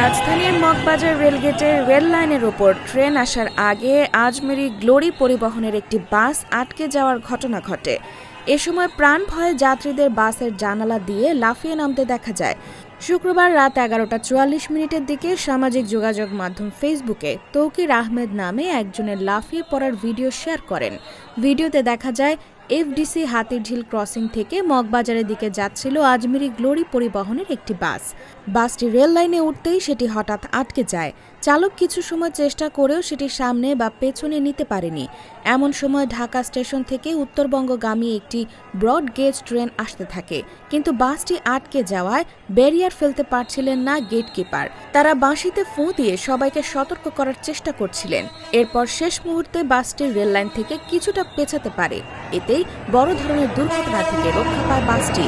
Moghbazar রেলগেটের rail লাইনের ওপর train আসার আগে আজমেরি গ্লোরি পরিবহনের একটি বাস আটকে যাওয়ার ঘটনা ঘটে। এ সময় প্রাণ ভয়ে যাত্রীদের বাসের জানালা দিয়ে লাফিয়ে নামতে দেখা যায়। শুক্রবার রাত এগারোটা চুয়াল্লিশ মিনিটের দিকে সামাজিক যোগাযোগ মাধ্যম ফেসবুকে তৌকির আহমেদ নামে একজনের লাফিয়ে পড়ার ভিডিও শেয়ার করেন। ভিডিওতে দেখা যায় এফডিসি হাতিরঝিল ক্রসিং থেকে মগবাজারের দিকে যাচ্ছিল আজমিরি গ্লোরি পরিবহনের একটি বাস। বাসটি রেল লাইনে উঠতেই সেটি হঠাৎ আটকে যায়। চালক কিছু সময় চেষ্টা করেও সেটি সামনে বা পেছনে নিতে পারেনি। এমন সময় ঢাকা স্টেশন থেকে উত্তরবঙ্গগামী একটি ব্রড গেজ ট্রেন আসতে থাকে। কিন্তু বাসটি আটকে যাওয়ায় ব্যারিয়ার ফেলতে পারছিলেন না গেটকিপার। তারা বাঁশিতে ফোঁ দিয়ে সবাইকে সতর্ক করার চেষ্টা করছিলেন। এরপর শেষ মুহূর্তে বাসটি রেললাইন থেকে কিছুটা পেছাতে পারে। এতেই বড় ধরনের দুর্ঘটনা থেকে রক্ষা পায় বাসটি।